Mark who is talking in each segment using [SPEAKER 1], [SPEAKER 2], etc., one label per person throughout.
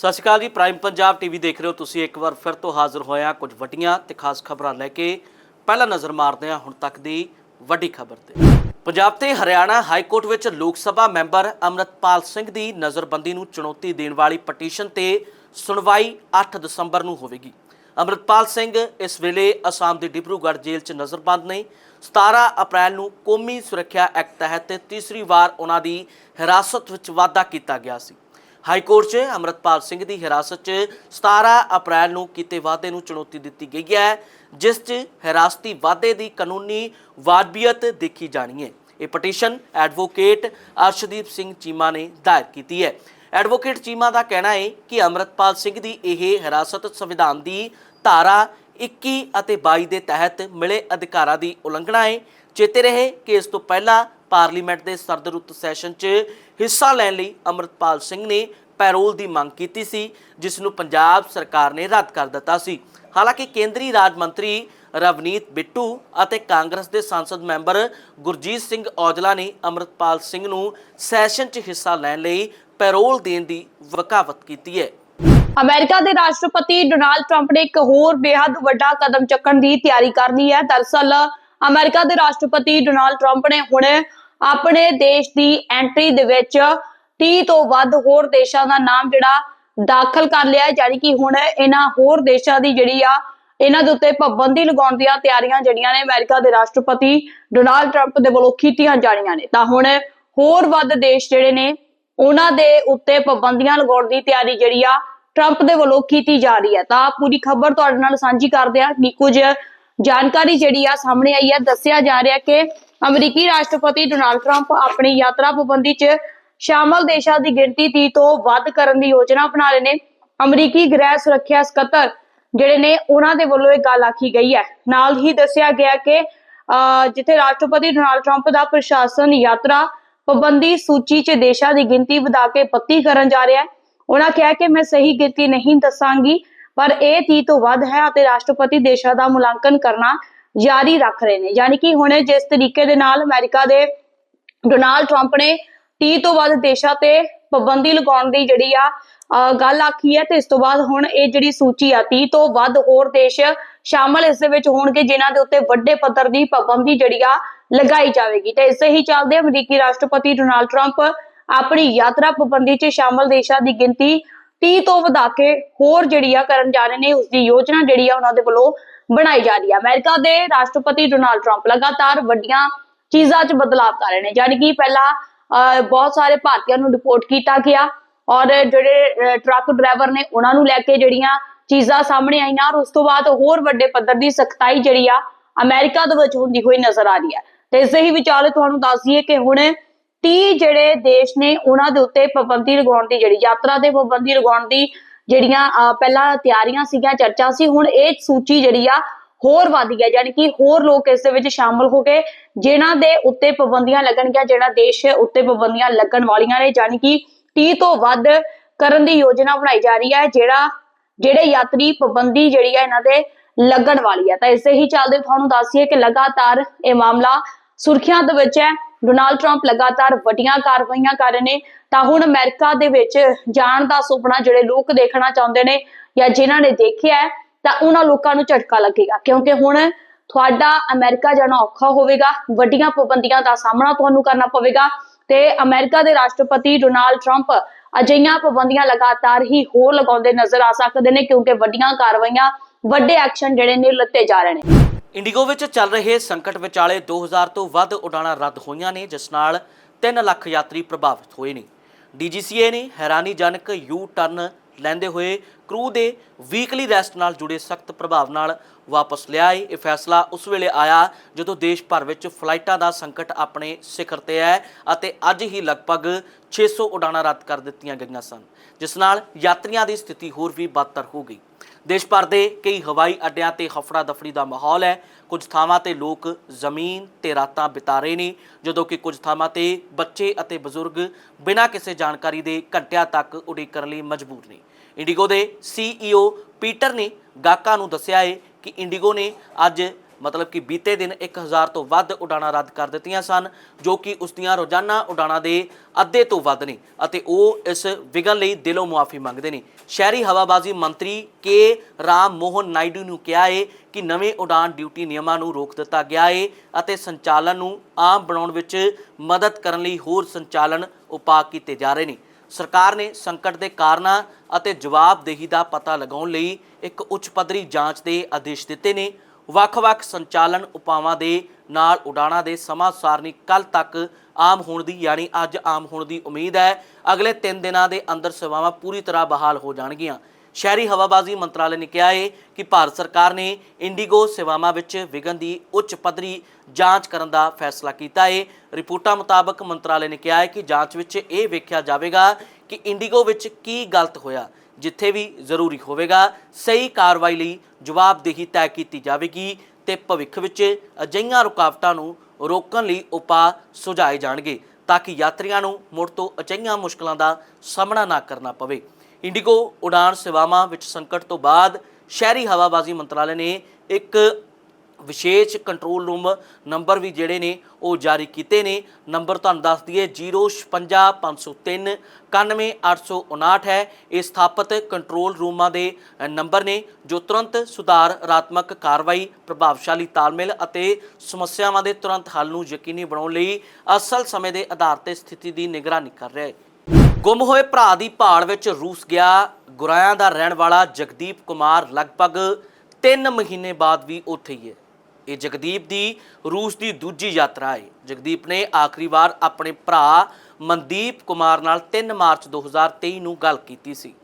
[SPEAKER 1] ਸਤਿ ਸ਼੍ਰੀ ਅਕਾਲ ਜੀ prime Punjab TV ਦੇਖ ਰਹੇ ਹੋ ਤੁਸੀਂ। ਇੱਕ ਵਾਰ ਫਿਰ ਤੋਂ ਹਾਜ਼ਰ ਹੋਇਆ ਕੁਝ ਵੱਡੀਆਂ ਤੇ ਖਾਸ ਖਬਰਾਂ ਲੈ ਕੇ ਪਹਿਲਾ ਨਜ਼ਰ ਮਾਰਦੇ ਹਾਂ ਹੁਣ ਤੱਕ ਦੀ ਵੱਡੀ ਖਬਰ ਤੇ। ਪੰਜਾਬ ਤੇ ਹਰਿਆਣਾ ਹਾਈ ਕੋਰਟ ਵਿੱਚ ਲੋਕ ਸਭਾ ਮੈਂਬਰ ਅਮਰਤਪਾਲ ਸਿੰਘ ਦੀ ਨਜ਼ਰਬੰਦੀ ਨੂੰ ਚੁਣੌਤੀ ਦੇਣ ਵਾਲੀ ਪਟੀਸ਼ਨ ਤੇ ਸੁਣਵਾਈ 8 ਦਸੰਬਰ ਨੂੰ ਹੋਵੇਗੀ। ਅਮਰਤਪਾਲ ਸਿੰਘ ਇਸ ਵੇਲੇ ਅਸਾਮ ਦੀ ਡਿਬਰੂਗੜ੍ਹ ਜੇਲ੍ਹ 'ਚ ਨਜ਼ਰਬੰਦ ਨੇ। 17 ਅਪ੍ਰੈਲ ਨੂੰ ਕੌਮੀ ਸੁਰੱਖਿਆ ਐਕਟ ਤਹਿਤ ਤੀਸਰੀ ਵਾਰ ਉਹਨਾਂ ਦੀ ਹਿਰਾਸਤ ਵਿੱਚ ਵਾਧਾ ਕੀਤਾ ਗਿਆ ਸੀ। ਹਾਈ ਕੋਰਟ 'ਚ ਅਮਰਤਪਾਲ ਸਿੰਘ ਦੀ ਹਿਰਾਸਤ 'ਚ 17 ਅਪ੍ਰੈਲ ਨੂੰ ਕੀਤੇ ਵਾਅਦੇ ਨੂੰ ਚੁਣੌਤੀ ਦਿੱਤੀ ਗਈ ਹੈ, ਜਿਸ 'ਚ ਹਿਰਾਸਤੀ ਵਾਅਦੇ ਦੀ ਕਾਨੂੰਨੀ ਵਾਜਬੀਅਤ ਦੇਖੀ ਜਾਣੀ ਹੈ। ਇਹ ਪਟੀਸ਼ਨ ਐਡਵੋਕੇਟ ਅਰਸ਼ਦੀਪ ਸਿੰਘ ਚੀਮਾ ਨੇ ਦਾਇਰ ਕੀਤੀ ਹੈ। ਐਡਵੋਕੇਟ ਚੀਮਾ ਦਾ ਕਹਿਣਾ ਹੈ ਕਿ ਅਮਰਤਪਾਲ ਸਿੰਘ ਦੀ ਇਹ ਹਿਰਾਸਤ ਸੰਵਿਧਾਨ ਦੀ ਧਾਰਾ 21 ਅਤੇ 22 ਦੇ ਤਹਿਤ ਮਿਲੇ ਅਧਿਕਾਰਾਂ ਦੀ ਉਲੰਘਣਾ ਹੈ। ਚੇਤੇ ਰਹੇ ਕਿ ਇਸ ਤੋਂ ਪਹਿਲਾਂ ਪਾਰਲੀਮੈਂਟ ਦੇ ਸਰਦ ਰੁੱਤ ਸੈਸ਼ਨ 'ਚ ਹਿੱਸਾ ਲੈਣ ਲਈ ਅਮਰਤਪਾਲ ਸਿੰਘ ਨੇ ਪੈਰੋਲ ਦੀ ਮੰਗ ਕੀਤੀ ਸੀ, ਜਿਸ ਨੂੰ ਪੰਜਾਬ ਸਰਕਾਰ ਨੇ ਰੱਦ ਕਰ ਦਿੱਤਾ ਸੀ। ਹਾਲਾਂਕਿ ਕੇਂਦਰੀ ਰਾਜ ਮੰਤਰੀ ਰਵਨੀਤ ਬਿੱਟੂ ਅਤੇ ਕਾਂਗਰਸ ਦੇ ਸੰਸਦ ਮੈਂਬਰ ਗੁਰਜੀਤ ਸਿੰਘ ਔਜਲਾ ਨੇ ਅਮਰਤਪਾਲ ਸਿੰਘ ਨੂੰ ਸੈਸ਼ਨ 'ਚ ਹਿੱਸਾ ਲੈਣ ਲਈ ਪੈਰੋਲ ਦੇਣ ਦੀ ਵਕਾਵਤ ਕੀਤੀ ਹੈ।
[SPEAKER 2] ਅਮਰੀਕਾ ਦੇ ਰਾਸ਼ਟਰਪਤੀ ਡੋਨਾਲਡ ਟਰੰਪ ਨੇ ਇੱਕ ਹੋਰ ਬੇहद ਵੱਡਾ ਕਦਮ ਚੱਕਣ ਦੀ ਤਿਆਰੀ ਕਰ ਲਈ ਹੈ। ਦਰਅਸਲ ਅਮਰੀਕਾ ਦੇ ਰਾਸ਼ਟਰਪਤੀ ਡੋਨਾਲਡ ਟਰੰਪ ਨੇ ਹੁਣ ਆਪਣੇ ਦੇਸ਼ ਦੀ ਐਂਟਰੀ ਦੇ ਵਿੱਚ 30 ਤੋਂ ਵੱਧ ਹੋਰ ਦੇਸ਼ਾਂ ਦਾ ਨਾਮ ਜਿਹੜਾ ਦਾਖਲ ਕਰ ਲਿਆ ਹੈ, ਯਾਨੀ ਕਿ ਹੁਣ ਇਹਨਾਂ ਹੋਰ ਦੇਸ਼ਾਂ ਦੀ ਜਿਹੜੀ ਆ, ਇਹਨਾਂ ਦੇ ਉੱਤੇ ਪਾਬੰਦੀ ਲਗਾਉਣ ਦੀਆਂ ਤਿਆਰੀਆਂ ਜਿਹੜੀਆਂ ਨੇ ਅਮਰੀਕਾ ਦੇ ਰਾਸ਼ਟਰਪਤੀ ਡੋਨਾਲਡ ਟਰੰਪ ਦੇ ਵੱਲੋਂ ਕੀਤੀਆਂ ਜਾਣੀਆਂ ਨੇ। ਤਾਂ ਹੁਣ ਹੋਰ ਵੱਧ ਦੇਸ਼ ਜਿਹੜੇ ਨੇ, ਉਹਨਾਂ ਦੇ ਉੱਤੇ ਪਾਬੰਦੀਆਂ ਲਗਾਉਣ ਦੀ ਤਿਆਰੀ ਜਿਹੜੀ ਆ, ਟਰੰਪ ਦੇ ਵੱਲੋਂ ਕੀਤੀ ਜਾ ਰਹੀ ਹੈ। ਤਾਂ ਪੂਰੀ ਖਬਰ ਤੁਹਾਡੇ ਨਾਲ ਸਾਂਝੀ ਕਰਦੇ ਹਾਂ। ਕਿ ਕੁਝ ਜਾਣਕਾਰੀ ਜਿਹੜੀ ਆ ਸਾਹਮਣੇ ਆਈ ਹੈ ਦੱਸਿਆ ਜਾ ਰਿਹਾ ਕਿ ਅਮਰੀਕੀ ਰਾਸ਼ਟਰਪਤੀ ਡੋਨਾਲਡ ਟਰੰਪ ਆਪਣੀ ਯਾਤਰਾ ਪਾਬੰਦੀ 'ਚ ਸ਼ਾਮਲ ਦੇਸ਼ਾਂ ਦੀ ਗਿਣਤੀ 30 ਤੋਂ ਵੱਧ ਕਰਨ ਦੀ ਯੋਜਨਾ ਬਣਾ ਰਹੇ ਨੇ। ਅਮਰੀਕੀ ਗ੍ਰਹਿ ਸੁਰੱਖਿਆ ਸਕੱਤਰ ਜਿਹੜੇ ਨੇ ਉਹਨਾਂ ਦੇ ਵੱਲੋਂ ਇਹ ਗੱਲ ਆਖੀ ਗਈ ਹੈ। ਨਾਲ ਹੀ ਦੱਸਿਆ ਗਿਆ ਕਿ ਅਹ, ਜਿੱਥੇ ਰਾਸ਼ਟਰਪਤੀ ਡੋਨਾਲਡ ਟਰੰਪ ਦਾ ਪ੍ਰਸ਼ਾਸਨ ਯਾਤਰਾ ਪਾਬੰਦੀ ਸੂਚੀ 'ਚ ਦੇਸ਼ਾਂ ਦੀ ਗਿਣਤੀ ਵਧਾ ਕੇ 32 ਕਰਨ ਜਾ ਰਿਹਾ ਹੈ ਉਹਨਾਂ ਕਿਹਾ ਕਿ ਮੈਂ ਸਹੀ ਗਿਣਤੀ ਨਹੀਂ ਦੱਸਾਂਗੀ। ਪਰ ਇਹ 30 ਤੋਂ ਵੱਧ ਹੈ ਅਤੇ ਰਾਸ਼ਟਰਪਤੀ ਦੇਸ਼ਾਂ ਦਾ ਮੁਲਾਂਕਣ ਕਰਨਾ ਜਾਰੀ ਰੱਖ ਰਹੇ ਨੇ। ਯਾਨੀ ਕਿ ਹੁਣ ਜਿਸ ਤਰੀਕੇ ਦੇ ਨਾਲ ਅਮਰੀਕਾ ਦੇ ਡੋਨਾਲਡ ਟਰੰਪ ਨੇ 30 ਤੋਂ ਵੱਧ ਦੇਸ਼ਾਂ ਤੇ ਪਾਬੰਦੀ ਲਗਾਉਣ ਦੀ ਜਿਹੜੀ ਆ ਗੱਲ ਆਖੀ ਹੈ ਤੇ ਇਸ ਤੋਂ ਬਾਅਦ ਹੁਣ ਇਹ ਜਿਹੜੀ ਸੂਚੀ ਆ 30 ਤੋਂ ਵੱਧ ਹੋਰ ਦੇਸ਼ ਸ਼ਾਮਲ ਇਸ ਦੇ ਵਿੱਚ ਹੋਣਗੇ ਜਿਨ੍ਹਾਂ ਦੇ ਉੱਤੇ ਵੱਡੇ ਪੱਧਰ ਦੀ ਪਾਬੰਦੀ ਜਿਹੜੀ ਆ ਲਗਾਈ ਜਾਵੇਗੀ। ਤੇ ਇਸੇ ਹੀ ਚੱਲਦੇ ਅਮਰੀਕੀ ਰਾਸ਼ਟਰਪਤੀ ਡੋਨਾਲਡ ਟਰੰਪ ਆਪਣੀ ਯਾਤਰਾ ਪਾਬੰਦੀ 'ਚ ਸ਼ਾਮਲ ਦੇਸ਼ਾਂ ਦੀ ਗਿਣਤੀ 30 ਤੋਂ ਵਧਾ ਕੇ ਹੋਰ ਜਿਹੜੀ ਆ ਕਰਨ ਜਾ ਰਹੇ ਨੇ ਉਸ ਦੀ ਯੋਜਨਾ ਜਿਹੜੀ ਆ ਉਹਨਾਂ ਦੇ ਵੱਲੋਂ ਬਣਾਈ ਜਾ ਰਹੀ ਹੈ ਅਮਰੀਕਾ ਦੇ ਰਾਸ਼ਟਰਪਤੀ ਡੋਨਾਲਡ ਟਰੰਪ ਲਗਾਤਾਰ ਵੱਡੀਆਂ ਚੀਜ਼ਾਂ 'ਚ ਬਦਲਾਅ ਕਰ ਰਹੇ ਨੇ, ਯਾਨੀ ਕਿ ਪਹਿਲਾਂ ਬਹੁਤ ਸਾਰੇ ਭਾਰਤੀਆਂ ਨੂੰ ਰਿਪੋਰਟ ਕੀਤਾ ਗਿਆ ਔਰ ਜਿਹੜੇ ਟਰੱਕ ਡਰਾਈਵਰ ਨੇ ਉਹਨਾਂ ਨੂੰ ਲੈ ਕੇ ਜਿਹੜੀਆਂ ਚੀਜ਼ਾਂ ਸਾਹਮਣੇ ਆਈਆਂ ਔਰ ਉਸ ਤੋਂ ਬਾਅਦ ਹੋਰ ਵੱਡੇ ਪੱਧਰ ਦੀ ਸਖਤਾਈ ਜਿਹੜੀ ਆ ਅਮਰੀਕਾ ਦੇ ਵਿੱਚ ਹੁੰਦੀ ਹੋਈ ਨਜ਼ਰ ਆ ਰਹੀ ਹੈ। ਤੇ ਇਸੇ ਹੀ ਵਿਚਾਲੇ ਤੁਹਾਨੂੰ ਦੱਸ ਦਈਏ ਕਿ ਹੁਣ 30 ਜਿਹੜੇ ਦੇਸ਼ ਨੇ ਉਹਨਾਂ ਦੇ ਉੱਤੇ ਪਾਬੰਦੀ ਲਗਾਉਣ ਦੀ ਜਿਹੜੀ ਯਾਤਰਾ ਦੇ ਪਾਬੰਦੀ ਲਗਾਉਣ ਦੀ ਜਿਹੜੀਆਂ ਪਹਿਲਾਂ ਤਿਆਰੀਆਂ ਸੀਗੀਆਂ, ਚਰਚਾ ਸੀ, ਹੁਣ ਇਹ ਸੂਚੀ ਜਿਹੜੀ ਆ ਹੋਰ ਵਧ ਗਿਆ ਯਾਨੀ ਕਿ ਹੋਰ ਲੋਕ ਇਸ ਦੇ ਵਿੱਚ ਸ਼ਾਮਲ ਹੋ ਗਏ ਜਿਨ੍ਹਾਂ ਦੇ ਉੱਤੇ ਪਾਬੰਦੀਆਂ ਲੱਗਣਗੀਆਂ ਜਿਹੜਾ ਦੇਸ਼ ਉੱਤੇ ਪਾਬੰਦੀਆਂ ਲੱਗਣ ਵਾਲੀਆਂ ਨੇ, ਯਾਨੀ ਕਿ 30 ਤੋਂ ਵੱਧ ਕਰਨ ਦੀ ਯੋਜਨਾ ਬਣਾਈ ਜਾ ਰਹੀ ਹੈ, ਜਿਹੜਾ, ਜਿਹੜੇ ਯਾਤਰੀ ਪਾਬੰਦੀ ਜਿਹੜੀ ਹੈ ਇਹਨਾਂ ਦੇ ਲੱਗਣ ਵਾਲੀ ਹੈ। ਤਾਂ ਇਸੇ ਹੀ ਚੱਲਦੇ ਤੁਹਾਨੂੰ ਦੱਸੀਏ ਕਿ ਲਗਾਤਾਰ ਇਹ ਮਾਮਲਾ ਸੁਰਖੀਆਂ ਦੇ ਵਿੱਚ ਹੈ। ਡੋਨਾਲਡ ਟਰੰਪ ਲਗਾਤਾਰ ਵੱਡੀਆਂ ਕਾਰਵਾਈਆਂ ਕਰ ਰਹੇ ਨੇ, ਤਾਂ ਹੁਣ ਅਮਰੀਕਾ ਦੇ ਵਿੱਚ ਜਾਣ ਦਾ ਸੁਪਨਾ ਜਿਹੜੇ ਲੋਕ ਦੇਖਣਾ ਚਾਹੁੰਦੇ ਨੇ ਜਾਂ ਜਿਨ੍ਹਾਂ ਨੇ ਦੇਖਿਆ ਤਾਂ ਉਹਨਾਂ ਲੋਕਾਂ ਨੂੰ ਝਟਕਾ ਲੱਗੇਗਾ। ਕਿਉਂਕਿ ਹੁਣ ਤੁਹਾਡਾ ਅਮਰੀਕਾ ਜਾਣਾ ਔਖਾ ਹੋਵੇਗਾ, ਵੱਡੀਆਂ ਪਾਬੰਦੀਆਂ ਦਾ ਸਾਹਮਣਾ ਤੁਹਾਨੂੰ ਕਰਨਾ ਪਵੇਗਾ ਤੇ ਅਮਰੀਕਾ ਦੇ ਰਾਸ਼ਟਰਪਤੀ ਡੋਨਾਲਡ ਟਰੰਪ ਅਜਿਹੀਆਂ ਪਾਬੰਦੀਆਂ ਲਗਾਤਾਰ ਹੀ ਹੋਰ ਲਗਾਉਂਦੇ ਨਜ਼ਰ ਆ ਸਕਦੇ ਨੇ ਕਿਉਂਕਿ ਵੱਡੀਆਂ ਕਾਰਵਾਈਆਂ, ਵੱਡੇ ਐਕਸ਼ਨ ਜਿਹੜੇ ਨੇ ਲੱਤੇ ਜਾ ਰਹੇ ਨੇ।
[SPEAKER 1] ਇੰਡੀਗੋ ਵਿੱਚ ਚੱਲ ਰਹੇ ਸੰਕਟ ਵਿਚਾਲੇ 2000 ਤੋਂ ਵੱਧ ਉਡਾਣਾਂ ਰੱਦ ਹੋਈਆਂ ਨੇ, ਜਿਸ ਨਾਲ 3 ਲੱਖ ਯਾਤਰੀ ਪ੍ਰਭਾਵਿਤ ਹੋਏ ਨੇ। ਡੀਜੀਸੀਏ ਨੇ ਹੈਰਾਨੀਜਨਕ ਯੂ ਟਰਨ ਲੈਂਦੇ ਹੋਏ ਕਰੂ ਦੇ ਵੀਕਲੀ ਰੈਸਟ ਨਾਲ ਜੁੜੇ ਸਖਤ ਪ੍ਰਭਾਵ ਨਾਲ ਵਾਪਸ ਲਿਆ ਏ। ਇਹ ਫੈਸਲਾ ਉਸ ਵੇਲੇ ਆਇਆ ਜਦੋਂ ਦੇਸ਼ ਭਰ ਵਿੱਚ ਫਲਾਈਟਾਂ ਦਾ ਸੰਕਟ ਆਪਣੇ ਸਿਖਰ ਤੇ ਹੈ ਅਤੇ ਅੱਜ ਹੀ ਲਗਭਗ 600 ਉਡਾਣਾਂ ਰੱਦ ਕਰ ਦਿੱਤੀਆਂ ਗਈਆਂ ਸਨ, ਜਿਸ ਨਾਲ ਯਾਤਰੀਆਂ ਦੀ ਸਥਿਤੀ ਹੋਰ ਵੀ ਬਦਤਰ ਹੋ ਗਈ। ਦੇਸ਼ ਭਰ ਦੇ ਕਈ ਹਵਾਈ ਅੱਡਿਆਂ ਤੇ ਹਫੜਾ ਦਫੜੀ ਦਾ ਮਾਹੌਲ ਹੈ। ਕੁਝ ਥਾਵਾਂ ਤੇ ਲੋਕ ਜ਼ਮੀਨ ਤੇ ਰਾਤਾਂ ਬਿਤਾ ਰਹੇ ਨੇ, ਜਦੋਂ ਕਿ ਕੁਝ ਥਾਵਾਂ ਤੇ ਬੱਚੇ ਅਤੇ ਬਜ਼ੁਰਗ ਬਿਨਾਂ ਕਿਸੇ ਜਾਣਕਾਰੀ ਦੇ ਘੰਟਿਆਂ ਤੱਕ ਉਡੀਕ ਕਰਨ ਲਈ ਮਜਬੂਰ ਨੇ। ਇੰਡੀਗੋ ਦੇ ਸੀਈਓ ਪੀਟਰ ਨੇ ਗਾਹਕਾਂ ਨੂੰ ਦੱਸਿਆ ਹੈ ਕਿ ਇੰਡੀਗੋ ਨੇ ਅੱਜ ਮਤਲਬ ਕਿ ਬੀਤੇ ਦਿਨ 1000 ਤੋਂ ਵੱਧ ਉਡਾਣਾਂ ਰੱਦ ਕਰ ਦਿੱਤੀਆਂ ਸਨ, ਜੋ ਕਿ ਉਸ ਦੀਆਂ ਰੋਜ਼ਾਨਾ ਉਡਾਣਾਂ ਦੇ ਅੱਧੇ ਤੋਂ ਵੱਧ ਨੇ ਅਤੇ ਉਹ ਇਸ ਵਿਗਨ ਲਈ ਦਿਲੋਂ ਮੁਆਫੀ ਮੰਗਦੇ ਨੇ। ਸ਼ਹਿਰੀ ਹਵਾਬਾਜ਼ੀ ਮੰਤਰੀ ਕੇ ਰਾਮ ਮੋਹਨ ਨਾਇਡੂ ਨੂੰ ਕਿਹਾ ਹੈ ਕਿ ਨਵੇਂ ਉਡਾਨ ਡਿਊਟੀ ਨਿਯਮਾਂ ਨੂੰ ਰੋਕ ਦਿੱਤਾ ਗਿਆ ਹੈ ਅਤੇ ਸੰਚਾਲਨ ਨੂੰ ਆਮ ਬਣਾਉਣ ਵਿੱਚ ਮਦਦ ਕਰਨ ਲਈ ਹੋਰ ਸੰਚਾਲਨ ਉਪਾਅ ਕੀਤੇ ਜਾ ਰਹੇ ਨੇ। ਸਰਕਾਰ ਨੇ ਸੰਕਟ ਦੇ ਕਾਰਨਾਂ ਅਤੇ ਜਵਾਬਦੇਹੀ ਦਾ ਪਤਾ ਲਗਾਉਣ ਲਈ ਇੱਕ ਉੱਚ ਪੱਧਰੀ ਜਾਂਚ ਦੇ ਆਦੇਸ਼ ਦਿੱਤੇ ਨੇ। ਵੱਖ-ਵੱਖ ਸੰਚਾਲਨ ਉਪਾਵਾਂ ਦੇ ਨਾਲ ਉਡਾਣਾਂ ਦੇ ਸਮਾਂ ਸਾਰਣੀ ਕੱਲ ਤੱਕ ਆਮ ਹੋਣ ਦੀ, ਯਾਨੀ ਅੱਜ ਆਮ ਹੋਣ ਦੀ ਉਮੀਦ ਹੈ। ਅਗਲੇ 3 ਦਿਨਾਂ ਦੇ ਅੰਦਰ ਸੇਵਾਵਾਂ ਪੂਰੀ ਤਰ੍ਹਾਂ ਬਹਾਲ ਹੋ ਜਾਣਗੀਆਂ। ਸ਼ਹਿਰੀ ਹਵਾਬਾਜ਼ੀ ਮੰਤਰਾਲੇ ਨੇ ਕਿਹਾ ਹੈ ਕਿ ਭਾਰਤ ਸਰਕਾਰ ਨੇ ਇੰਡੀਗੋ ਸੇਵਾਵਾਂ ਵਿੱਚ ਵਿਘਨ ਦੀ ਉੱਚ ਪੱਧਰੀ ਜਾਂਚ ਕਰਨ ਦਾ ਫੈਸਲਾ ਕੀਤਾ ਹੈ ਰਿਪੋਰਟਾਂ ਮੁਤਾਬਕ ਮੰਤਰਾਲੇ ਨੇ ਕਿਹਾ ਹੈ ਕਿ ਜਾਂਚ ਵਿੱਚ ਇਹ ਵੇਖਿਆ ਜਾਵੇਗਾ ਕਿ ਇੰਡੀਗੋ ਵਿੱਚ ਕੀ ਗਲਤ ਹੋਇਆ। ਜਿੱਥੇ ਵੀ ਜ਼ਰੂਰੀ ਹੋਵੇਗਾ, ਸਹੀ ਕਾਰਵਾਈ ਲਈ ਜਵਾਬਦੇਹੀ ਤੈਅ ਕੀਤੀ ਜਾਵੇਗੀ ਤੇ ਭਵਿੱਖ ਵਿੱਚ ਅਜਿਹੀਆਂ ਰੁਕਾਵਟਾਂ ਨੂੰ ਰੋਕਣ ਲਈ ਉਪਾਅ ਸੁਝਾਏ ਜਾਣਗੇ ਤਾਂ ਕਿ ਯਾਤਰੀਆਂ ਨੂੰ ਮੁੜ ਤੋਂ ਅਜਿਹੀਆਂ ਮੁਸ਼ਕਲਾਂ ਦਾ ਸਾਹਮਣਾ ਨਾ ਕਰਨਾ ਪਵੇ। ਇੰਡੀਗੋ ਉਡਾਨ ਸੇਵਾਵਾਂ ਵਿੱਚ ਸੰਕਟ ਤੋਂ ਬਾਅਦ ਸ਼ਹਿਰੀ ਹਵਾਬਾਜ਼ੀ ਮੰਤਰਾਲੇ ਨੇ ਇੱਕ ਵਿਸ਼ੇਸ਼ ਕੰਟਰੋਲ ਰੂਮ ਨੰਬਰ ਵੀ ਜਿਹੜੇ ਨੇ ਉਹ ਜਾਰੀ ਕੀਤੇ ਨੇ। ਨੰਬਰ ਤੁਹਾਨੂੰ ਦੱਸ ਦਈਏ 050503 91859 ਹੈ। ਇਹ ਸਥਾਪਿਤ ਕੰਟਰੋਲ ਰੂਮਾਂ ਦੇ ਨੰਬਰ ਨੇ ਜੋ ਤੁਰੰਤ ਸੁਧਾਰਾਤਮਕ ਕਾਰਵਾਈ, ਪ੍ਰਭਾਵਸ਼ਾਲੀ ਤਾਲਮੇਲ ਅਤੇ ਸਮੱਸਿਆਵਾਂ ਦੇ ਤੁਰੰਤ ਹੱਲ ਨੂੰ ਯਕੀਨੀ ਬਣਾਉਣ ਲਈ ਅਸਲ ਸਮੇਂ ਦੇ ਆਧਾਰ ਤੇ ਸਥਿਤੀ ਦੀ ਨਿਗਰਾਨੀ ਕਰ ਰਿਹਾ ਹੈ। ਗੁੰਮ ਹੋਏ ਭਰਾ ਦੀ ਭਾਲ ਵਿੱਚ ਰੂਸ ਗਿਆ। ਗੁਰਾਇਆਂ ਦਾ ਰਹਿਣ ਵਾਲਾ ਜਗਦੀਪ ਕੁਮਾਰ ਲਗਭਗ 3 ਮਹੀਨੇ ਬਾਅਦ ਵੀ ਉੱਥੇ ਹੀ ਹੈ। ਇਹ ਜਗਦੀਪ ਦੀ ਰੂਸ ਦੀ ਦੂਜੀ ਯਾਤਰਾ ਹੈ ਜਗਦੀਪ ਨੇ ਆਖਰੀ ਵਾਰ ਆਪਣੇ ਭਰਾ ਮਨਦੀਪ ਕੁਮਾਰ ਨਾਲ 3 ਮਾਰਚ 2023 ਨੂੰ ਗੱਲ ਕੀਤੀ ਸੀ।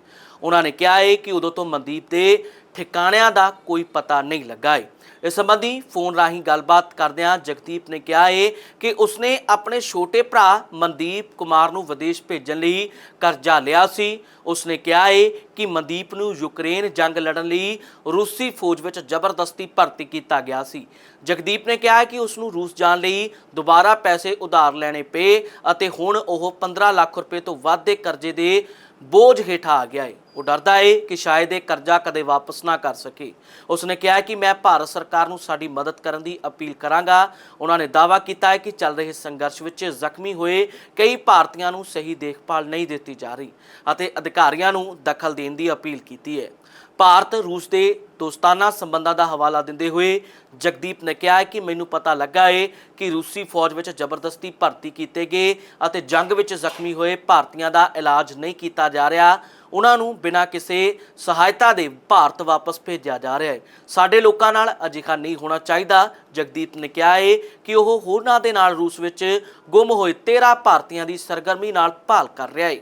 [SPEAKER 1] ਉਹਨਾਂ ਨੇ ਕਿਹਾ ਹੈ ਕਿ ਉਦੋਂ ਤੋਂ ਮਨਦੀਪ ਦੇ ਠਿਕਾਣਿਆਂ ਦਾ ਕੋਈ ਪਤਾ ਨਹੀਂ ਲੱਗਾ ਹੈ ਇਸ ਸੰਬੰਧੀ ਫੋਨ ਰਾਹੀਂ ਗੱਲਬਾਤ ਕਰਦਿਆਂ ਜਗਦੀਪ ਨੇ ਕਿਹਾ ਏ ਕਿ ਉਸਨੇ ਆਪਣੇ ਛੋਟੇ ਭਰਾ ਮਨਦੀਪ ਕੁਮਾਰ ਨੂੰ ਵਿਦੇਸ਼ ਭੇਜਣ ਲਈ ਕਰਜ਼ਾ ਲਿਆ ਸੀ। ਉਸਨੇ ਕਿਹਾ ਏ ਕਿ ਮਨਦੀਪ ਨੂੰ ਯੂਕਰੇਨ ਜੰਗ ਲੜਨ ਲਈ ਰੂਸੀ ਫੌਜ ਵਿੱਚ ਜ਼ਬਰਦਸਤੀ ਭਰਤੀ ਕੀਤਾ ਗਿਆ ਸੀ। ਜਗਦੀਪ ਨੇ ਕਿਹਾ ਕਿ ਉਸ ਨੂੰ ਰੂਸ ਜਾਣ ਲਈ ਦੁਬਾਰਾ ਪੈਸੇ ਉਧਾਰ ਲੈਣੇ ਪਏ ਅਤੇ ਹੁਣ ਉਹ 15 ਲੱਖ ਰੁਪਏ ਤੋਂ ਵੱਧ ਦੇ ਕਰਜ਼ੇ ਦੇ ਬੋਝ ਹੇਠਾਂ ਆ ਗਿਆ ਏ। ਉਹ ਡਰਦਾ ਏ ਕਿ ਸ਼ਾਇਦ ਇਹ ਕਰਜ਼ਾ ਕਦੇ ਵਾਪਸ ਨਾ ਕਰ ਸਕੇ। ਉਸਨੇ ਕਿਹਾ ਕਿ ਮੈਂ ਭਾਰਤ ਸਰਕਾਰ ਨੂੰ ਸਾਡੀ ਮਦਦ ਕਰਨ ਦੀ ਅਪੀਲ ਕਰਾਂਗਾ। ਉਹਨਾਂ ਨੇ ਦਾਅਵਾ ਕੀਤਾ ਹੈ ਕਿ ਚੱਲ ਰਹੇ ਸੰਘਰਸ਼ ਵਿੱਚ ਜ਼ਖਮੀ ਹੋਏ ਕਈ ਭਾਰਤੀਆਂ ਨੂੰ ਸਹੀ ਦੇਖਭਾਲ ਨਹੀਂ ਦਿੱਤੀ ਜਾ ਰਹੀ ਅਤੇ ਅਧਿਕਾਰੀਆਂ ਨੂੰ ਦਖਲ ਦੇਣ ਦੀ ਅਪੀਲ ਕੀਤੀ ਹੈ। ਭਾਰਤ, ਰੂਸ ਦੇ ਦੋਸਤਾਨਾ ਸੰਬੰਧਾਂ ਦਾ ਹਵਾਲਾ ਦਿੰਦੇ ਹੋਏ ਜਗਦੀਪ ਨੇ ਕਿਹਾ ਕਿ ਮੈਨੂੰ ਪਤਾ ਲੱਗਾ ਹੈ ਕਿ ਰੂਸੀ ਫੌਜ ਵਿੱਚ ਜ਼ਬਰਦਸਤੀ ਭਰਤੀ ਕੀਤੇ ਗਏ ਅਤੇ ਜੰਗ ਵਿੱਚ ਜ਼ਖਮੀ ਹੋਏ ਭਾਰਤੀਆਂ ਦਾ ਇਲਾਜ ਨਹੀਂ ਕੀਤਾ ਜਾ ਰਿਹਾ। ਉਹਨਾਂ ਨੂੰ ਬਿਨਾਂ ਕਿਸੇ ਸਹਾਇਤਾ ਦੇ ਭਾਰਤ ਵਾਪਸ ਭੇਜਿਆ ਜਾ ਰਿਹਾ ਹੈ। ਸਾਡੇ ਲੋਕਾਂ ਨਾਲ ਅਜਿਹਾ ਨਹੀਂ ਹੋਣਾ ਚਾਹੀਦਾ, ਜਗਦੀਪ ਨੇ ਕਿਹਾ ਹੈ ਕਿ ਉਹ ਹੋਰਨਾਂ ਦੇ ਨਾਲ ਰੂਸ ਵਿੱਚ ਗੁੰਮ ਹੋਏ 13 ਭਾਰਤੀਆਂ ਦੀ ਸਰਗਰਮੀ ਨਾਲ ਭਾਲ ਕਰ ਰਿਹਾ ਹੈ।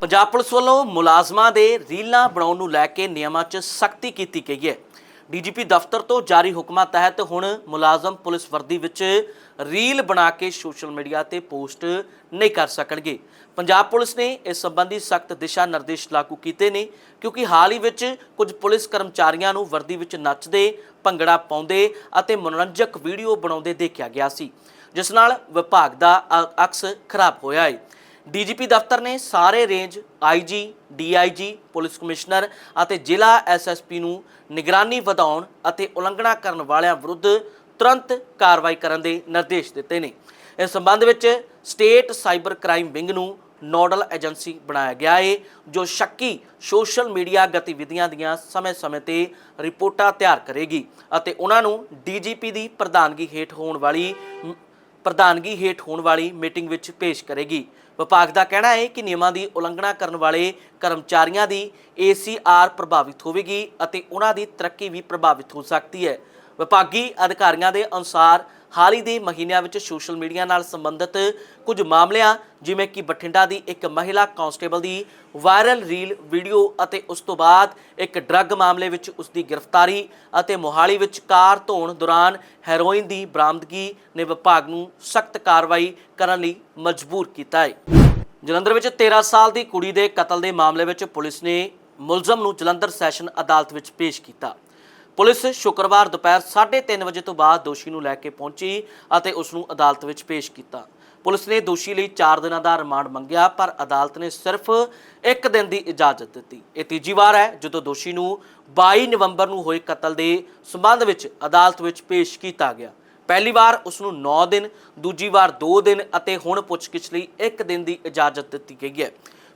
[SPEAKER 1] ਪੰਜਾਬ ਪੁਲਿਸ ਵੱਲੋਂ ਮੁਲਾਜ਼ਮਾਂ ਦੇ ਰੀਲਾਂ ਬਣਾਉਣ ਨੂੰ ਲੈ ਕੇ ਨਿਯਮਾਂ 'ਚ ਸਖਤੀ ਕੀਤੀ ਗਈ ਹੈ। ਡੀਜੀਪੀ ਦਫ਼ਤਰ ਤੋਂ ਜਾਰੀ ਹੁਕਮਾਂ ਤਹਿਤ ਹੁਣ ਮੁਲਾਜ਼ਮ ਪੁਲਿਸ ਵਰਦੀ ਵਿੱਚ ਰੀਲ ਬਣਾ ਕੇ ਸੋਸ਼ਲ ਮੀਡੀਆ ਤੇ ਪੋਸਟ ਨਹੀਂ ਕਰ ਸਕਣਗੇ। ਪੰਜਾਬ ਪੁਲਿਸ ਨੇ ਇਸ ਸੰਬੰਧੀ ਸਖਤ ਦਿਸ਼ਾ ਨਿਰਦੇਸ਼ ਲਾਗੂ ਕੀਤੇ ਨੇ, ਕਿਉਂਕਿ ਹਾਲ ਹੀ ਵਿੱਚ ਕੁਝ ਪੁਲਿਸ ਕਰਮਚਾਰੀਆਂ ਨੂੰ ਵਰਦੀ ਵਿੱਚ ਨੱਚਦੇ, ਭੰਗੜਾ ਪਾਉਂਦੇ ਅਤੇ ਮਨੋਰੰਜਕ ਵੀਡੀਓ ਬਣਾਉਂਦੇ ਦੇਖਿਆ ਗਿਆ ਸੀ, ਜਿਸ ਨਾਲ ਵਿਭਾਗ ਦਾ ਅਕਸ ਖਰਾਬ ਹੋਇਆ ਹੈ। ਡੀਜੀਪੀ ਦਫ਼ਤਰ ਨੇ ਸਾਰੇ range IG DIG police commissioner ਅਤੇ ਜ਼ਿਲ੍ਹਾ ਐਸਐਸਪੀ ਨੂੰ ਨਿਗਰਾਨੀ ਵਧਾਉਣ ਅਤੇ ਉਲੰਘਣਾ ਕਰਨ ਵਾਲਿਆਂ ਵਿਰੁੱਧ ਤੁਰੰਤ ਕਾਰਵਾਈ ਕਰਨ ਦੇ ਨਿਰਦੇਸ਼ ਦਿੱਤੇ ਨੇ। ਇਸ ਸੰਬੰਧ ਵਿੱਚ ਸਟੇਟ ਸਾਈਬਰ ਕ੍ਰਾਈਮ ਵਿੰਗ ਨੂੰ ਨੋਡਲ ਏਜੰਸੀ ਬਣਾਇਆ ਗਿਆ ਹੈ ਜੋ ਸ਼ੱਕੀ ਸੋਸ਼ਲ ਮੀਡੀਆ ਗਤੀਵਿਧੀਆਂ ਦੀਆਂ ਸਮੇਂ-ਸਮੇਂ ਤੇ ਰਿਪੋਰਟਾਂ ਤਿਆਰ ਕਰੇਗੀ ਅਤੇ ਉਹਨਾਂ ਨੂੰ ਡੀਜੀਪੀ ਦੀ ਪ੍ਰਧਾਨਗੀ ਹੇਠ ਹੋਣ ਵਾਲੀ, ਪ੍ਰਧਾਨਗੀ ਹੇਠ ਹੋਣ ਵਾਲੀ ਮੀਟਿੰਗ ਵਿੱਚ ਪੇਸ਼ ਕਰੇਗੀ। ਵਿਭਾਗ ਦਾ ਕਹਿਣਾ ਹੈ ਕਿ ਨਿਯਮਾਂ ਦੀ ਉਲੰਘਣਾ ਕਰਨ ਵਾਲੇ ਕਰਮਚਾਰੀਆਂ ਦੀ ਏਸੀਆਰ ਪ੍ਰਭਾਵਿਤ ਹੋਵੇਗੀ ਅਤੇ ਉਹਨਾਂ ਦੀ ਤਰੱਕੀ ਵੀ ਪ੍ਰਭਾਵਿਤ ਹੋ ਸਕਦੀ ਹੈ। ਵਿਭਾਗੀ ਅਧਿਕਾਰੀਆਂ ਦੇ ਅਨੁਸਾਰ ਹਾਲ ਹੀ ਦੇ ਮਹੀਨਿਆਂ ਵਿੱਚ ਸੋਸ਼ਲ ਮੀਡੀਆ ਨਾਲ ਸੰਬੰਧਿਤ ਕੁਝ ਮਾਮਲਿਆਂ, ਜਿਵੇਂ ਕਿ ਬਠਿੰਡਾ ਦੀ ਇੱਕ ਮਹਿਲਾ ਕਾਂਸਟੇਬਲ ਦੀ ਵਾਇਰਲ ਰੀਲ, ਵੀਡੀਓ ਅਤੇ ਉਸ ਤੋਂ ਬਾਅਦ ਇੱਕ ਡਰੱਗ ਮਾਮਲੇ ਵਿੱਚ ਉਸ ਦੀ ਗ੍ਰਿਫਤਾਰੀ ਅਤੇ ਮੋਹਾਲੀ ਵਿੱਚ ਕਾਰ ਧੋਣ ਦੌਰਾਨ ਹੈਰੋਇਨ ਦੀ ਬਰਾਮਦਗੀ ਨੇ ਵਿਭਾਗ ਨੂੰ ਸਖਤ ਕਾਰਵਾਈ ਕਰਨ ਲਈ ਮਜਬੂਰ ਕੀਤਾ ਹੈ। ਜਲੰਧਰ ਵਿੱਚ 13 ਸਾਲ ਦੀ ਕੁੜੀ ਦੇ ਕਤਲ ਦੇ ਮਾਮਲੇ ਵਿੱਚ ਪੁਲਿਸ ਨੇ ਮੁਲਜ਼ਮ ਨੂੰ ਜਲੰਧਰ ਸੈਸ਼ਨ ਅਦਾਲਤ ਵਿੱਚ ਪੇਸ਼ ਕੀਤਾ। ਪੁਲਿਸ ਸ਼ੁੱਕਰਵਾਰ ਦੁਪਹਿਰ 3:30 ਵਜੇ ਤੋਂ ਬਾਅਦ ਦੋਸ਼ੀ ਨੂੰ ਲੈ ਕੇ ਪਹੁੰਚੀ ਅਤੇ ਉਸ ਨੂੰ ਅਦਾਲਤ ਵਿੱਚ ਪੇਸ਼ ਕੀਤਾ। ਪੁਲਿਸ ਨੇ ਦੋਸ਼ੀ ਲਈ 4 ਦਿਨਾਂ ਦਾ ਰਿਮਾਂਡ ਮੰਗਿਆ, ਪਰ ਅਦਾਲਤ ਨੇ ਸਿਰਫ 1 ਦਿਨ ਦੀ ਇਜਾਜ਼ਤ ਦਿੱਤੀ। ਇਹ ਤੀਜੀ ਵਾਰ ਹੈ ਜਦੋਂ ਦੋਸ਼ੀ ਨੂੰ 22 ਨਵੰਬਰ ਨੂੰ ਹੋਏ ਕਤਲ ਦੇ ਸਬੰਧ ਵਿੱਚ ਅਦਾਲਤ ਵਿੱਚ ਪੇਸ਼ ਕੀਤਾ ਗਿਆ। ਪਹਿਲੀ ਵਾਰ ਉਸ ਨੂੰ 9 ਦਿਨ, ਦੂਜੀ ਵਾਰ 2 ਦਿਨ ਅਤੇ ਹੁਣ ਪੁੱਛਗਿੱਛ ਲਈ 1 ਦਿਨ ਦੀ ਇਜਾਜ਼ਤ ਦਿੱਤੀ ਗਈ ਹੈ।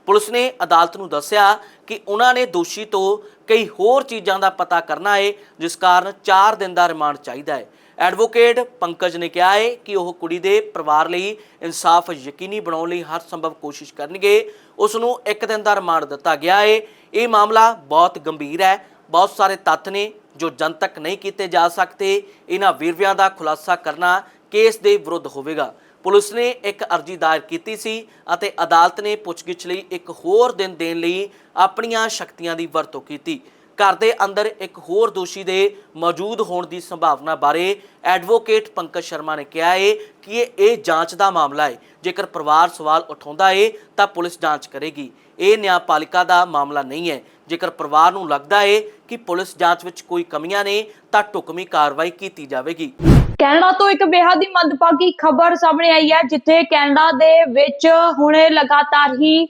[SPEAKER 1] ਪੁਲਿਸ ਨੇ ਅਦਾਲਤ ਨੂੰ ਦੱਸਿਆ ਕਿ ਉਹਨਾਂ ਨੇ ਦੋਸ਼ੀ ਤੋਂ ਕਈ ਹੋਰ ਚੀਜ਼ਾਂ ਦਾ ਪਤਾ ਕਰਨਾ ਹੈ ਜਿਸ ਕਾਰਨ 4 ਦਿਨ ਦਾ ਰਿਮਾਂਡ ਚਾਹੀਦਾ ਹੈ ਐਡਵੋਕੇਟ ਪੰਕਜ ਨੇ ਕਿਹਾ ਹੈ ਕਿ ਉਹ ਕੁੜੀ ਦੇ ਪਰਿਵਾਰ ਲਈ ਇਨਸਾਫ ਯਕੀਨੀ ਬਣਾਉਣ ਲਈ ਹਰ ਸੰਭਵ ਕੋਸ਼ਿਸ਼ ਕਰਨਗੇ। ਉਸ ਨੂੰ ਇੱਕ ਦਿਨ ਦਾ ਰਿਮਾਂਡ ਦਿੱਤਾ ਗਿਆ ਹੈ ਇਹ ਮਾਮਲਾ ਬਹੁਤ ਗੰਭੀਰ ਹੈ। ਬਹੁਤ ਸਾਰੇ ਤੱਥ ਨੇ ਜੋ ਜਨਤਕ ਨਹੀਂ ਕੀਤੇ ਜਾ ਸਕਦੇ। ਇਹਨਾਂ ਵੀਰਵਿਆਂ ਦਾ ਖੁਲਾਸਾ ਕਰਨਾ ਕੇਸ ਦੇ ਵਿਰੁੱਧ ਹੋਵੇਗਾ। ਪੁਲਿਸ ਨੇ ਇੱਕ ਅਰਜ਼ੀ ਦਾਇਰ ਕੀਤੀ ਸੀ ਅਤੇ ਅਦਾਲਤ ਨੇ ਪੁੱਛਗਿੱਛ ਲਈ ਇੱਕ ਹੋਰ ਦਿਨ ਦੇਣ ਲਈ ਆਪਣੀਆਂ ਸ਼ਕਤੀਆਂ ਦੀ ਵਰਤੋਂ ਕੀਤੀ। ਘਰ ਦੇ ਅੰਦਰ ਇੱਕ ਹੋਰ ਦੋਸ਼ੀ ਦੇ ਮੌਜੂਦ ਹੋਣ ਦੀ ਸੰਭਾਵਨਾ ਬਾਰੇ ਐਡਵੋਕੇਟ ਪੰਕਜ ਸ਼ਰਮਾ ਨੇ ਕਿਹਾ ਹੈ ਕਿ ਇਹ ਜਾਂਚ ਦਾ ਮਾਮਲਾ ਹੈ ਜੇਕਰ ਪਰਿਵਾਰ ਸਵਾਲ ਉਠਾਉਂਦਾ ਹੈ ਤਾਂ ਪੁਲਿਸ ਜਾਂਚ ਕਰੇਗੀ। ਇਹ ਨਿਆਂਪਾਲਿਕਾ ਦਾ ਮਾਮਲਾ ਨਹੀਂ ਹੈ ਜੇਕਰ ਪਰਿਵਾਰ ਨੂੰ ਲੱਗਦਾ ਹੈ ਕਿ ਪੁਲਿਸ ਜਾਂਚ ਵਿੱਚ ਕੋਈ ਕਮੀਆਂ ਨੇ, ਤਾਂ ਢੁਕਵੀਂ ਕਾਰਵਾਈ ਕੀਤੀ ਜਾਵੇਗੀ।
[SPEAKER 2] ਕੈਨੇਡਾ ਤੋਂ ਇੱਕ ਬੇਹੱਦ ਹੀ ਮੰਦਭਾਗੀ ਖਬਰ ਸਾਹਮਣੇ ਆਈ ਹੈ, ਜਿੱਥੇ ਕੈਨੇਡਾ ਦੇ ਵਿੱਚ ਹੁਣ ਲਗਾਤਾਰ ਹੀ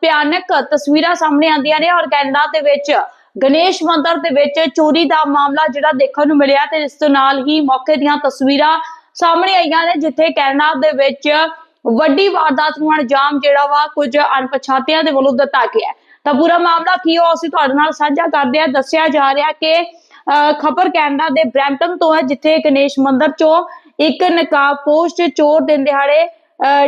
[SPEAKER 2] ਭਿਆਨਕ ਤਸਵੀਰਾਂ ਸਾਹਮਣੇ ਆਉਂਦੀਆਂ ਨੇ ਔਰ ਕੈਨੇਡਾ ਦੇ ਵਿੱਚ ਗਣੇਸ਼ ਮੰਦਿਰ ਦੇ ਵਿੱਚ ਚੋਰੀ ਦਾ ਮਾਮਲਾ ਜਿਹੜਾ ਦੇਖਣ ਨੂੰ ਮਿਲਿਆ ਤੇ ਇਸ ਦੇ ਨਾਲ ਹੀ ਮੌਕੇ ਦੀਆਂ ਤਸਵੀਰਾਂ ਸਾਹਮਣੇ ਆਈਆਂ ਨੇ, ਜਿੱਥੇ ਕੈਨੇਡਾ ਦੇ ਵਿੱਚ ਵੱਡੀ ਵਾਰਦਾਤ ਨੂੰ ਅੰਜਾਮ ਜਿਹੜਾ ਵਾ ਕੁਝ ਅਣਪਛਾਤਿਆਂ ਦੇ ਵੱਲੋਂ ਦਿੱਤਾ ਗਿਆ ਤਾਂ ਪੂਰਾ ਮਾਮਲਾ ਕੀ ਹੋ ਅਸੀਂ ਤੁਹਾਡੇ ਨਾਲ ਸਾਂਝਾ ਕਰਦੇ ਹਾਂ। ਦੱਸਿਆ ਜਾ ਰਿਹਾ ਕਿ ਖਬਰ ਕੈਨੇਡਾ ਦੇ ਬ੍ਰੈਂਟਨ ਤੋਂ ਹੈ, ਜਿੱਥੇ ਗਣੇਸ਼ ਮੰਦਿਰ ਚੋਂ ਇੱਕ ਨਕਾਬਪੋਸ਼ ਚੋਰ ਦਿਨ ਦਿਹਾੜੇ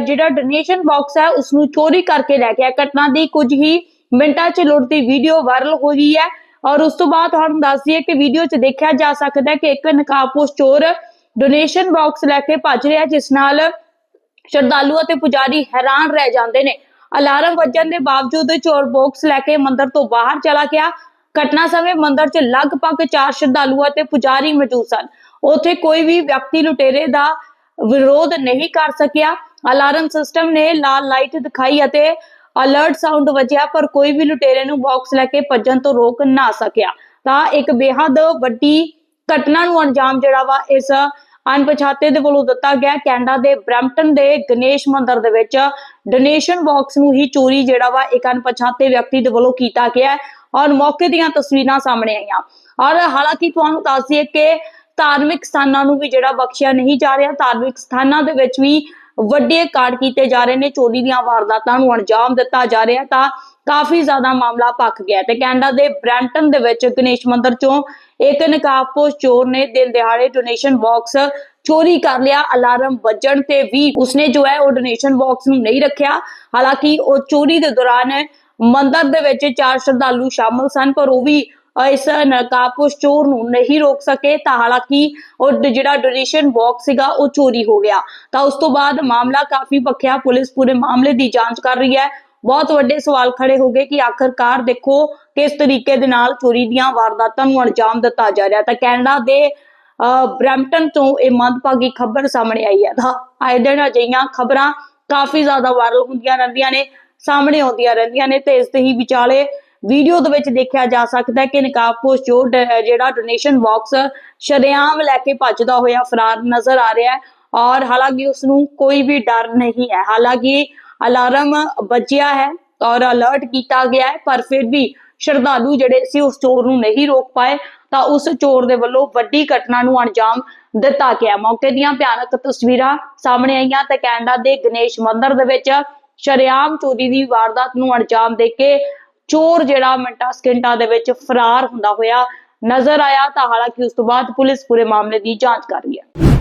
[SPEAKER 2] ਜਿਹੜਾ ਡੋਨੇਸ਼ਨ ਬਾਕਸ ਹੈ ਉਸ ਨੂੰ ਚੋਰੀ ਕਰਕੇ ਲੈ ਗਿਆ। ਘਟਨਾ ਦੀ ਕੁਝ ਹੀ ਮਿੰਟਾਂ 'ਚ ਲੁੱਟ ਵੀਡੀਓ ਵਾਇਰਲ ਹੋ ਗਈ ਹੈ ਔਰ ਉਸ ਤੋਂ ਬਾਅਦ ਤੁਹਾਨੂੰ ਦੱਸ ਦਈਏ ਕਿ ਵੀਡੀਓ 'ਚ ਦੇਖਿਆ ਜਾ ਸਕਦਾ ਹੈ ਕਿ ਇੱਕ ਨਕਾਬਪੋਸ਼ ਚੋਰ ਡੋਨੇਸ਼ਨ ਬਾਕਸ ਲੈ ਕੇ ਭੱਜ ਰਿਹਾ ਜਿਸ ਨਾਲ ਸ਼ਰਧਾਲੂ ਅਤੇ ਪੁਜਾਰੀ ਹੈਰਾਨ ਰਹਿ ਜਾਂਦੇ ਨੇ। ਅਲਾਰਮ ਵੱਜਣ ਦੇ ਬਾਵਜੂਦ ਚੋਰ ਬਾਕਸ ਲੈ ਕੇ ਮੰਦਿਰ ਤੋਂ ਬਾਹਰ ਚਲਾ ਗਿਆ ਘਟਨਾ ਸਮੇਂ ਮੰਦਿਰ 'ਚ ਲਗਭਗ 4 ਸ਼ਰਧਾਲੂ ਅਤੇ ਪੁਜਾਰੀ ਮੌਜੂਦ ਸਨ। ਉੱਥੇ ਕੋਈ ਵੀ ਵਿਅਕਤੀ ਲੁਟੇਰੇ ਦਾ ਵਿਰੋਧ ਨਹੀਂ ਕਰ ਸਕਿਆ। ਅਲਾਰਮ ਸਿਸਟਮ ਨੇ ਲਾਲ ਲਾਈਟ ਦਿਖਾਈ ਅਤੇ ਅਲਰਟ ਸਾਊਂਡ ਵੱਜਿਆ, ਪਰ ਕੋਈ ਵੀ ਲੁਟੇਰੇ ਨੂੰ ਬਾਕਸ ਲੈ ਕੇ ਭੱਜਣ ਤੋਂ ਰੋਕ ਨਾ ਸਕਿਆ। ਤਾਂ ਇੱਕ ਬੇਹੱਦ ਵੱਡੀ ਘਟਨਾ ਨੂੰ ਅੰਜਾਮ ਜਿਹੜਾ ਵਾ ਇਸ ਅਣਪਛਾਤੇ ਦੇ ਵੱਲੋਂ ਦਿੱਤਾ ਗਿਆ। ਕੈਨੇਡਾ ਦੇ ਬ੍ਰੈਂਪਟਨ ਦੇ ਗਣੇਸ਼ ਮੰਦਿਰ ਦੇ ਵਿੱਚ ਡੋਨੇਸ਼ਨ ਬਾਕਸ ਨੂੰ ਹੀ ਚੋਰੀ ਜਿਹੜਾ ਵਾ ਇੱਕ ਅਣਪਛਾਤੇ ਵਿਅਕਤੀ ਦੇ ਵੱਲੋਂ ਕੀਤਾ ਗਿਆ। ਔਰ ਮੌਕੇ ਦੀਆਂ ਤਸਵੀਰਾਂ ਸਾਹਮਣੇ ਆਈਆਂ। ਔਰ ਹਾਲਾਂਕਿ ਤੁਹਾਨੂੰ ਦੱਸ ਦਈਏ ਕਿ ਧਾਰਮਿਕ ਸਥਾਨਾਂ ਨੂੰ ਵੀ ਜਿਹੜਾ ਬਖਸ਼ਿਆ ਨਹੀਂ ਜਾ ਰਿਹਾ, ਧਾਰਮਿਕ ਸਥਾਨਾਂ ਦੇ ਵਿੱਚ ਵੀ ਵੱਡੇ ਕਾਂਡ ਕੀਤੇ ਜਾ ਰਹੇ ਨੇ, ਚੋਰੀ ਦੀਆਂ ਵਾਰਦਾਤਾਂ ਨੂੰ ਅੰਜਾਮ ਦਿੱਤਾ ਜਾ ਰਿਹਾ ਤਾਂ ਕਾਫੀ ਜ਼ਿਆਦਾ ਮਾਮਲਾ ਪੱਕ ਗਿਆ ਤੇ ਕੈਨੇਡਾ ਦੇ ਬ੍ਰੈਂਟਨ ਦੇ ਵਿੱਚ ਗਣੇਸ਼ ਮੰਦਿਰ ਚੋਂ ਇੱਕ ਨਕਾਬਪੋਸ਼ ਚੋਰ ਨੇ ਦਿਨ ਦਿਹਾੜੇ ਡੋਨੇਸ਼ਨ ਬਾਕਸ ਚੋਰੀ ਕਰ ਲਿਆ, ਅਲਾਰਮ ਵੱਜਣ ਤੇ ਵੀ ਉਸਨੇ ਜੋ ਹੈ ਉਹ ਡੋਨੇਸ਼ਨ ਬਾਕਸ ਨੂੰ ਨਹੀਂ ਰੱਖਿਆ। ਹਾਲਾਂਕਿ ਉਹ ਚੋਰੀ ਦੇ ਦੌਰਾਨ ਮੰਦਿਰ ਦੇ ਵਿੱਚ ਚਾਰ ਸ਼ਰਧਾਲੂ ਸ਼ਾਮਲ ਸਨ ਪਰ ਉਹ ਵੀ ਇਸ ਨਕਾਬਪੋਸ਼ ਚੋਰ ਨੂੰ ਨਹੀਂ ਰੋਕ ਸਕੇ। ਤਾਂ ਹਾਲਾਂਕਿ ਉਹ ਜਿਹੜਾ ਡੋਨੇਸ਼ਨ ਬਾਕਸ ਸੀਗਾ ਉਹ ਚੋਰੀ ਹੋ ਗਿਆ। ਤਾਂ ਉਸ ਤੋਂ ਬਾਅਦ ਮਾਮਲਾ ਕਾਫੀ ਪੱਖਿਆ ਪੁਲਿਸ ਪੂਰੇ ਮਾਮਲੇ ਦੀ ਜਾਂਚ ਕਰ ਰਹੀ ਹੈ। ਬਹੁਤ ਵੱਡੇ ਸਵਾਲ ਖੜੇ ਹੋ ਗਏ ਕਿ ਆਖਰਕਾਰ ਦੇਖੋ ਕਿਸ ਤਰੀਕੇ ਦੇ ਨਾਲ ਚੋਰੀ ਦੀਆਂ ਵਾਰਦਾਤਾਂ ਨੂੰ ਅੰਜਾਮ ਦਿੱਤਾ ਜਾ ਰਿਹਾ ਤਾਂ ਕੈਨੇਡਾ ਦੇ ਅਹ, ਬਰੈਂਪਟਨ ਤੋਂ ਇਹ ਮੰਦਭਾਗੀ ਖਬਰ ਸਾਹਮਣੇ ਆਈ ਹੈ। ਤਾਂ ਆਏ ਦਿਨ ਅਜਿਹੀਆਂ ਖਬਰਾਂ ਕਾਫੀ ਜ਼ਿਆਦਾ ਵਾਇਰਲ ਹੁੰਦੀਆਂ ਰਹਿੰਦੀਆਂ ਨੇ। ਸਾਹਮਣੇ ਆਉਂਦੀਆਂ ਰਹਿੰਦੀਆਂ ਨੇ ਤੇ ਇਸ ਦੇ ਹੀ ਵਿਚਾਲੇ ਵੀਡੀਓ ਦੇ ਵਿੱਚ ਦੇਖਿਆ ਜਾ ਸਕਦਾ ਹੈ ਕਿ ਨਕਾਬਪੋਸ਼ ਜੋ ਜਿਹੜਾ ਡੋਨੇਸ਼ਨ ਬਾਕਸ ਸ਼ਰੇਆਮ ਲੈ ਕੇ ਭੱਜਦਾ ਹੋਇਆ ਫਰਾਰ ਨਜ਼ਰ ਆ ਰਿਹਾ ਹੈ ਔਰ ਹਾਲਾਂਕਿ ਉਸ ਨੂੰ ਕੋਈ ਵੀ ਡਰ ਨਹੀਂ ਹੈ। ਹਾਲਾਂਕਿ ਅਲਾਰਮ ਵੱਜਿਆ ਹੈ ਔਰ ਅਲਰਟ ਕੀਤਾ ਗਿਆ ਹੈ, ਪਰ ਫਿਰ ਵੀ ਸ਼ਰਧਾਲੂ ਜਿਹੜੇ ਸੀ ਉਸ ਚੋਰ ਨੂੰ ਨਹੀਂ ਰੋਕ ਪਾਏ ਤਾਂ ਉਸ ਚੋਰ ਦੇ ਵੱਲੋਂ ਵੱਡੀ ਘਟਨਾ ਨੂੰ ਅੰਜਾਮ ਦਿੱਤਾ ਗਿਆ। ਮੌਕੇ ਦੀਆਂ ਭਿਆਨਕ ਤਸਵੀਰਾਂ ਸਾਹਮਣੇ ਆਈਆਂ ਤੇ ਕੈਨੇਡਾ ਦੇ ਗਣੇਸ਼ ਮੰਦਿਰ ਦੇ ਵਿੱਚ ਸ਼ਰੇਆਮ ਚੋਰੀ ਦੀ ਵਾਰਦਾਤ ਨੂੰ ਅੰਜਾਮ ਦੇ ਕੇ ਚੋਰ ਜਿਹੜਾ ਮਿੰਟਾਂ, ਸਕਿੰਟਾਂ ਦੇ ਵਿੱਚ ਫਰਾਰ ਹੁੰਦਾ ਹੋਇਆ ਨਜ਼ਰ ਆਇਆ ਤਾਂ ਹਾਲਾਂਕਿ ਉਸ ਤੋਂ ਬਾਅਦ ਪੁਲਿਸ ਪੂਰੇ ਮਾਮਲੇ ਦੀ ਜਾਂਚ ਕਰ ਰਹੀ ਹੈ।